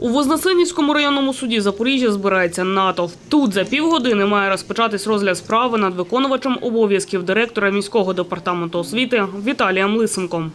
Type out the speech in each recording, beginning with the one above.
У Вознесенівському районному суді Запоріжжя збирається натовп. Тут за півгодини має розпочатись розгляд справи над виконувачем обов'язків директора міського департаменту освіти Віталієм Лисенком.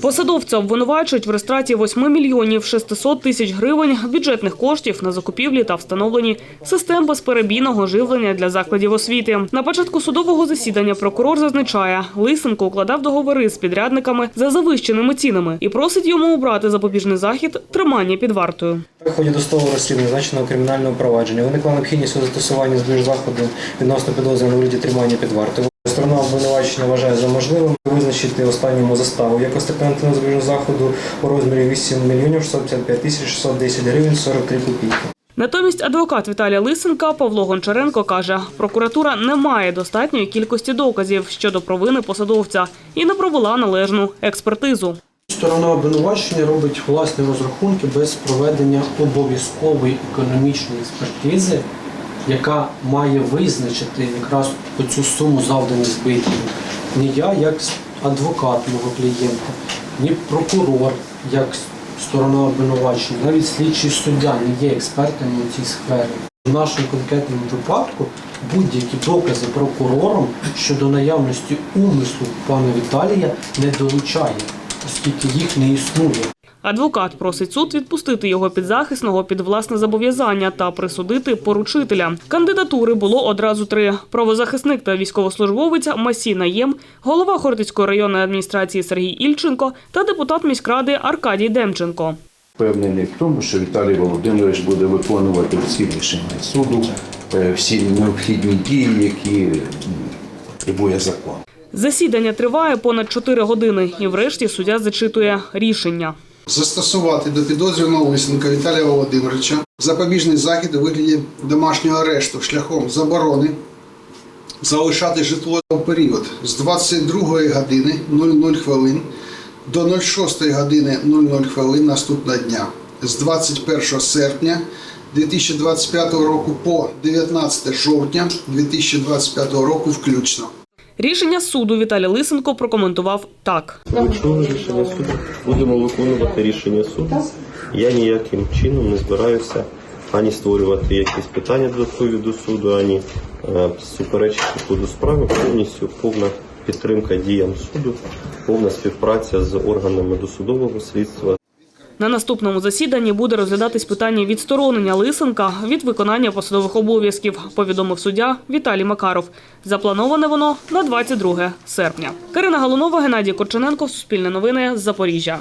Посадовця обвинувачують в розтраті 8 мільйонів 600 тисяч гривень бюджетних коштів на закупівлі та встановлені систем безперебійного живлення для закладів освіти. На початку судового засідання прокурор зазначає, Лисенко укладав договори з підрядниками за завищеними цінами і просить йому обрати запобіжний захід тримання під вартою. В ході досудового розслідування значеного кримінального провадження виникла необхідність у застосуванні збір заходу відносно підозрюваного тримання під вартою. Сторона обвинувачення вважає за можливим визначити останньому заставу як альтернативного збірного заходу у розмірі 8 мільйонів 655 тисяч 610 гривень 43 копійки. Натомість адвокат Віталія Лисенка Павло Гончаренко каже, прокуратура не має достатньої кількості доказів щодо провини посадовця і не провела належну експертизу. Сторона обвинувачення робить власні розрахунки без проведення обов'язкової економічної експертизи, яка має визначити якраз оцю суму завданих збитків. Ні я, як адвокат мого клієнта, ні прокурор, як сторона обвинувачення, навіть слідчий суддя не є експертами у цій сфері. В нашому конкретному випадку будь-які докази прокурором щодо наявності умислу пана Віталія не долучає, оскільки їх не існує. Адвокат просить суд відпустити його підзахисного під власне зобов'язання та присудити поручителя. Кандидатури було одразу три: правозахисник та військовослужбовець Масі Наєм, голова Хортицької районної адміністрації Сергій Ільченко та депутат міськради Аркадій Демченко. Впевнений в тому, що Віталій Володимирович буде виконувати всі рішення суду, е, всі необхідні дії, які требує закон. Засідання триває понад 4 години, і врешті суддя зачитує рішення. Застосувати до підозрюваного Лисенка Віталія Володимировича запобіжний захід у вигляді домашнього арешту шляхом заборони залишати житло у період з 22 години 00 хвилин до 06 години 00 хвилин наступного дня з 21 серпня 2025 року по 19 жовтня 2025 року включно. Рішення суду Віталій Лисенко прокоментував так. Почули рішення суду. Будемо виконувати рішення суду. Я ніяким чином не збираюся ані створювати якісь питання додаткові до суду, ані е, суперечити ходу справи. Повністю повна підтримка діям суду, повна співпраця з органами досудового слідства На наступному засіданні буде розглядатись питання відсторонення Лисенка від виконання посадових обов'язків, повідомив суддя Віталій Макаров. Заплановане воно на 22 серпня. Карина Галунова, Геннадій Корчененко, Суспільне новини, Запоріжжя.